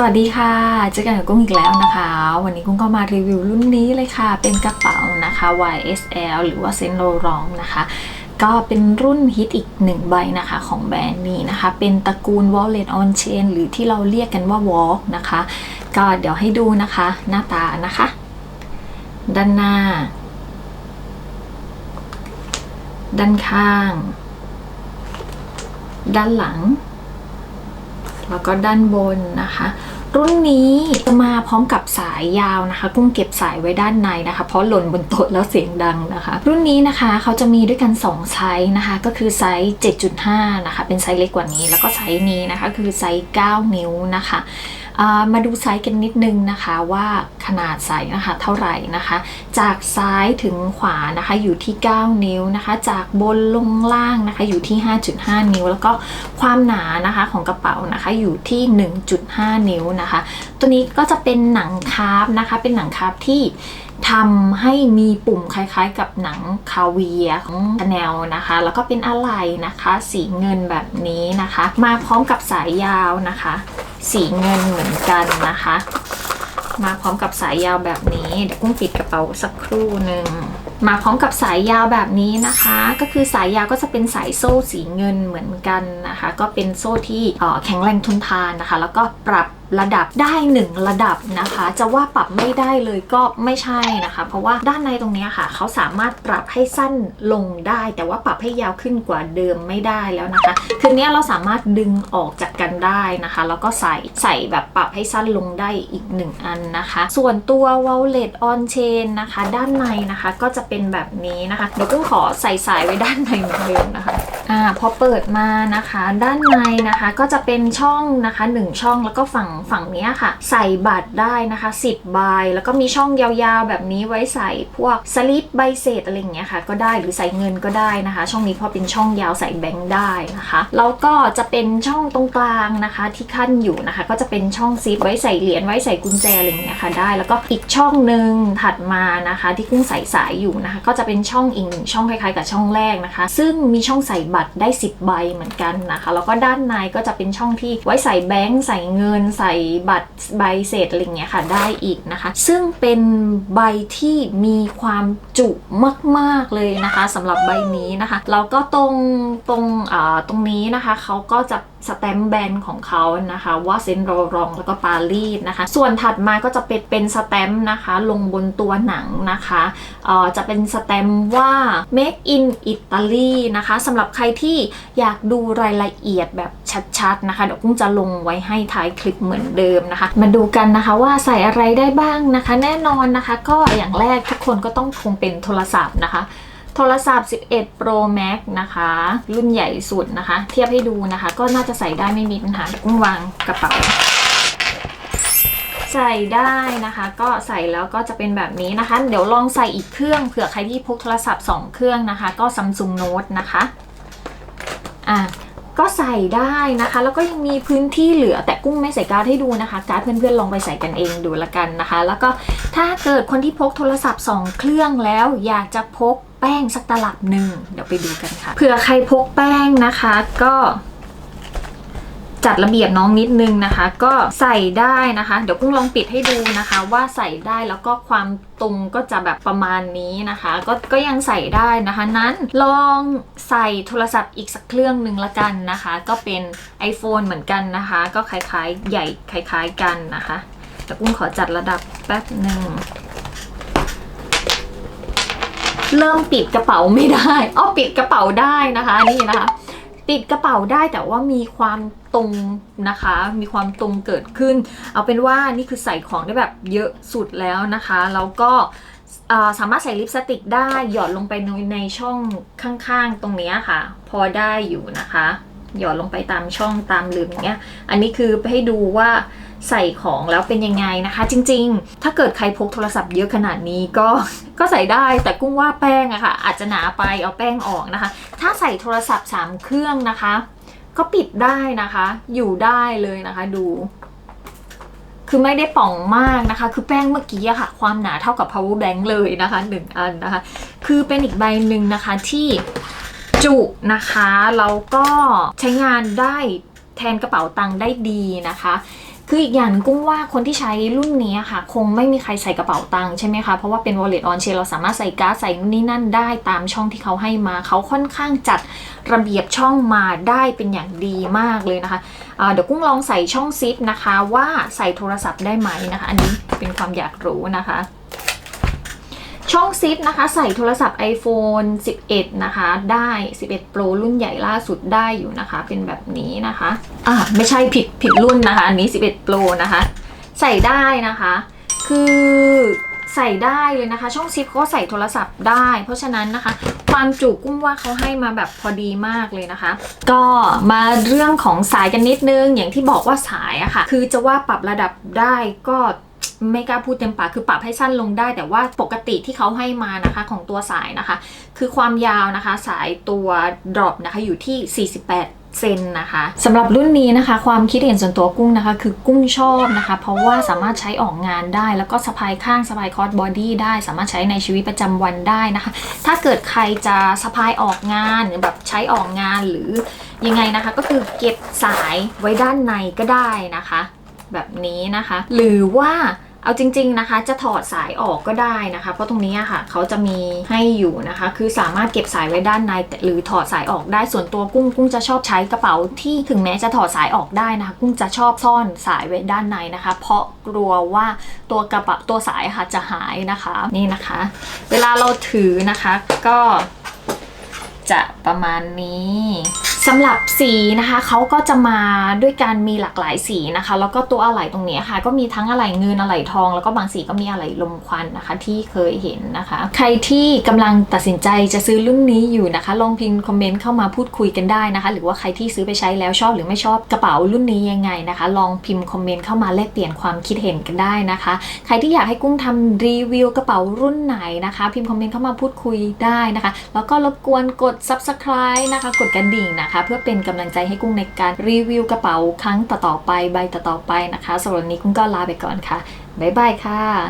สวัสดีค่ะ เจอกันกับกุ้งอีกแล้วนะคะ วันนี้กุ้งก็มารีวิวรุ่นนี้เลยค่ะ เป็นกระเป๋านะคะ YSL หรือว่า Saint Laurent นะคะ ก็เป็นรุ่นฮิตอีกหนึ่งใบนะคะ ของแบรนด์นี้นะคะ เป็นตระกูล Wallet on Chain หรือที่เราเรียกกันว่า Walk นะคะ ก็เดี๋ยวให้ดูนะคะ หน้าตานะคะ ด้านหน้า ด้านข้าง ด้านหลัง แล้วก็ด้านบนนะคะ รุ่นนี้จะมาพร้อมกับสายยาวนะคะ กุ้งเก็บสายไว้ด้านในนะคะ เพราะหล่นบนโต๊ะแล้วเสียงดังนะคะ รุ่นนี้นะคะเขาจะมีด้วยกัน 2 ไซส์นะคะ ก็คือไซส์ 7.5 นะคะ เป็นไซส์เล็กกว่านี้ แล้วก็ไซส์นี้นะคะ คือไซส์ 9 นิ้วนะคะ มาดูไซส์กันนิดนึงนะคะว่าขนาดไซส์นะคะเท่าไหร่นะคะ จากซ้ายถึงขวานะคะอยู่ที่ 9 นิ้วนะคะ จากบนลงล่างนะคะอยู่ที่ 5.5 นิ้ว แล้วก็ความหนานะคะของกระเป๋านะคะอยู่ที่ 1.5 นิ้วนะคะ ตัวนี้ก็จะเป็นหนังคาร์บนะคะ เป็นหนังคาร์บที่ทำให้มีปุ่มคล้ายๆ กับหนังคาเวียของชาแนลนะคะ แล้วก็เป็นอะไหล่นะคะ สีเงินแบบนี้นะคะ มาพร้อมกับสายยาวนะคะ สีเงินเหมือนกันนะคะ มาพร้อมกับสายยาวแบบนี้ เดี๋ยวกุ้งปิดกระเป๋าสักครู่หนึ่ง มาพร้อมกับสายยาวแบบนี้นะคะ ก็คือสายยาวก็จะเป็นสายโซ่สีเงินเหมือนกันนะคะ ก็เป็นโซ่ที่แข็งแรงทนทานนะคะ แล้วก็ปรับระดับได้หนึ่งระดับนะคะ จะว่าปรับไม่ได้เลยก็ไม่ใช่นะคะ เพราะว่าด้านในตรงนี้ค่ะ เขาสามารถปรับให้สั้นลงได้ แต่ว่าปรับให้ยาวขึ้นกว่าเดิมไม่ได้แล้วนะคะคือเนี้เราสามารถดึงออกจากกันได้นะคะ แล้วก็ใส่ใส่แบบปรับให้สั้นลงได้อีกหนึ่งอันนะคะ ส่วนตัว wallet on chain นะคะ ด้านในนะคะก็จะเป็นแบบนี้นะคะ เดี๋ยวกุ้งขอใส่สายไว้ด้านในเหมือนเดิมนะคะอ่าพอเปิดมานะคะ ด้านในนะคะก็จะเป็นช่องนะคะหนึ่งช่องแล้วก็ฝั่งฝั่งเนี้ยค่ะ ใส่บัตรได้นะคะ10ใบแล้วก็มีช่องยาวๆแบบนี้ไว้ใส่พวกสลิปใบเศษอะไรอย่างเงี้ยค่ะ ก็ได้หรือใส่เงินก็ได้นะคะ ช่องนี้พอเป็นช่องยาวใส่แบงค์ได้นะคะแล้วก็จะเป็นช่องตรงกลางนะคะ ที่ขั้นอยู่นะคะ ก็จะเป็นช่องซิปไว้ใส่เหรียญไว้ใส่กุญแจอะไรอย่างเงี้ยค่ะได้ แล้วก็อีกช่องหนึ่งถัดมานะคะ ที่กุ้งใส่สายอยู่นะคะก็จะเป็นช่องอีกหนึ่งช่องคล้ายๆกับช่องแรกนะคะ ซึ่งมีช่องใส่บัตรได้ 10 ใบเหมือนกันนะคะแล้วก็ด้านในก็จะเป็นช่องที่ไว้ใส่แบงค์ใส่เงิน ใส่บัตรใบเศษอะไรเงี้ยค่ะได้อีกนะคะ ซึ่งเป็นใบที่มีความจุมากๆเลยนะคะสำหรับใบนี้นะคะแล้วก็ตรงตรงอ่าตรงนี้นะคะเขาก็จะสแตมป์แบนด์ของเขานะคะว่าเซนโรรองแล้วก็ปารีสนะคะ ส่วนถัดมาก็จะเป็นเป็นสแตมป์นะคะ ลงบนตัวหนังนะคะเอ่อจะเป็นสแตมว่า Make in Italy นะคะสำหรับใครที่อยากดูรายละเอียดแบบชัดๆนะคะ เดี๋ยวกุ้งจะลงไว้ให้ท้ายคลิปเหมือนเดิมนะคะ มาดูกันนะคะว่าใส่อะไรได้บ้างนะคะ แน่นอนนะคะ ก็อย่างแรกทุกคนก็ต้องคงเป็นโทรศัพท์นะคะโทรศัพท์ 11 Pro Max นะคะ รุ่นใหญ่สุดนะคะ เทียบให้ดูนะคะ ก็น่าจะใส่ได้ไม่มีปัญหาเดี๋ยวกุ้งวางกระเป๋า ใส่ได้นะคะ ก็ใส่แล้วก็จะเป็นแบบนี้นะคะ เดี๋ยวลองใส่อีกเครื่องเผื่อใครที่พกโทรศัพท์ 2 เครื่องนะคะ ก็ Samsung Note นะคะอะก็ใส่ได้นะคะ แล้วก็ยังมีพื้นที่เหลือแต่กุ้งไม่ใส่การ์ดให้ดูนะคะ การ์ดเพื่อนๆลองไปใส่กันเองดูละกันนะคะ แล้วก็ถ้าเกิดคนที่พกโทรศัพท์ 2 เครื่องแล้วอยากจะพกแป้งสักตลับหนึ่งเดี๋ยวไปดูกันค่ะเผื่อใครพกแป้งนะคะก็ จัดระเบียบน้องนิดนึงนะคะ ก็ใส่ได้นะคะ เดี๋ยวกุ้งลองปิดให้ดูนะคะ ว่าใส่ได้แล้วก็ความตรงก็จะแบบประมาณนี้นะคะ ก็ก็ยังใส่ได้นะคะ นั้นลองใส่โทรศัพท์อีกสักเครื่องหนึ่งละกันนะคะ ก็เป็น iPhone เหมือนกันนะคะ ก็คล้ายๆ ใหญ่คล้าย ๆกันนะคะเดี๋ยวกุ้งขอจัดระดับแป๊บหนึ่งเริ่มปิดกระเป๋าไม่ได้ อ้อปิดกระเป๋าได้นะคะ นี่นะคะ ปิดกระเป๋าได้แต่ว่ามีความตรงนะคะ มีความตรงเกิดขึ้น เอาเป็นว่านี่คือใส่ของได้แบบเยอะสุดแล้วนะคะ แล้วก็สามารถใส่ลิปสติกได้หยอดลงไปในในช่องข้างๆตรงนี้ค่ะ พอได้อยู่นะคะ หยอดลงไปตามช่องตามลืมอย่างเงี้ย อันนี้คือให้ดูว่า ใส่ของแล้วเป็นยังไงนะคะ จริง ๆ ถ้าเกิดใครพกโทรศัพท์เยอะขนาดนี้ก็ก็ใส่ได้แต่กุ้งว่าแป้งอะค่ะ อาจจะหนาไปเอาแป้งออกนะคะ ถ้าใส่โทรศัพท์ 3 เครื่องนะคะ ก็ปิดได้นะคะ อยู่ได้เลยนะคะ ดู คือไม่ได้ป่องมากนะคะ คือแป้งเมื่อกี้อะค่ะ ความหนาเท่ากับ power bank เลยนะคะหนึ่งอันนะคะ คือเป็นอีกใบหนึ่งนะคะที่จุนะคะแล้วก็ใช้งานได้แทนกระเป๋าตังค์ได้ดีนะคะ คืออีกอย่างนึงกุ้งว่าคนที่ใช้รุ่นนี้ค่ะ คงไม่มีใครใส่กระเป๋าตังค์ใช่ไหมคะ เพราะว่าเป็น wallet on chain เราสามารถใส่การ์ดใส่นู่นนี่นั่นได้ตามช่องที่เขาให้มา เขาค่อนข้างจัดระเบียบช่องมาได้เป็นอย่างดีมากเลยนะคะะเดี๋ยวกุ้งลองใส่ช่องซิปนะคะ ว่าใส่โทรศัพท์ได้ไหมนะคะ อันนี้เป็นความอยากรู้นะคะ ช่องซิปนะคะ ใส่โทรศัพท์ iPhone 11 นะคะ ได้ 11 Pro รุ่นใหญ่ล่าสุดได้อยู่นะคะ เป็นแบบนี้นะคะ อ่าไม่ใช่ผิดผิดรุ่นนะคะ อันนี้ 11 Pro นะคะ ใส่ได้นะคะ คือใส่ได้เลยนะคะ ช่องซิปเขาก็ใส่โทรศัพท์ได้ เพราะฉะนั้นนะคะ ความจุกุ้งว่าเขาให้มาแบบพอดีมากเลยนะคะ ก็มาเรื่องของสายกันนิดนึงอย่างที่บอกว่าสายอะค่ะ คือจะว่าปรับระดับได้ก็ ไม่กล้าพูดเต็มปากคือปรับให้สั้นลงได้ แต่ว่าปกติที่เขาให้มานะคะของตัวสายนะคะ คือความยาวนะคะ สายตัว drop นะคะอยู่ที่ 48เซนนะคะสำหรับรุ่นนี้นะคะ ความคิดเห็นส่วนตัวกุ้งนะคะ คือกุ้งชอบนะคะ เพราะว่าสามารถใช้ออกงานได้ แล้วก็สะพายข้างสะพายคอร์สบอดี้ได้ สามารถใช้ในชีวิตประจำวันได้นะคะ ถ้าเกิดใครจะสะพายออกงานหรือแบบใช้ออกงานหรือยังไงนะคะ ก็คือเก็บสายไว้ด้านในก็ได้นะคะ แบบนี้นะคะ หรือว่า เอาจริง ๆนะคะ จะถอดสายออกก็ได้นะคะ เพราะตรงนี้ค่ะเขาจะมีให้อยู่นะคะ คือสามารถเก็บสายไว้ด้านในหรือถอดสายออกได้ส่วนตัวกุ้งกุ้งจะชอบใช้กระเป๋าที่ถึงแม้จะถอดสายออกได้นะคะ กุ้งจะชอบซ่อนสายไว้ด้านในนะคะ เพราะกลัวว่าตัวกระเป๋าตัวสายค่ะจะหายนะคะนี่นะคะ เวลาเราถือนะคะก็จะประมาณนี้ สำหรับสีนะคะเขาก็จะมาด้วยการมีหลากหลายสีนะคะ แล้วก็ตัวอะไหล่ตรงนี้ค่ะ ก็มีทั้งอะไหล่เงินอะไหล่ทอง แล้วก็บางสีก็มีอะไหล่ลมควันนะคะ ที่เคยเห็นนะคะ ใครที่กำลังตัดสินใจจะซื้อรุ่นนี้อยู่นะคะ ลองพิมพ์คอมเมนต์เข้ามาพูดคุยกันได้นะคะ หรือว่าใครที่ซื้อไปใช้แล้วชอบหรือไม่ชอบกระเป๋ารุ่นนี้ยังไงนะคะ ลองพิมพ์คอมเมนต์เข้ามาแลกเปลี่ยนความคิดเห็นกันได้นะคะ ใครที่อยากให้กุ้งทำรีวิวกระเป๋ารุ่นไหนนะคะ พิมพ์คอมเมนต์เข้ามาพูดคุยได้นะคะ แล้วก็รบกวนกด subscribe นะคะ กดกระดิ่งนะคะ เพื่อเป็นกำลังใจให้กุ้งในการรีวิวกระเป๋าครั้งต่อๆไปใบต่อๆไปนะคะสำหรับวันนี้กุ้งก็ลาไปก่อนค่ะบ๊ายบายค่ะ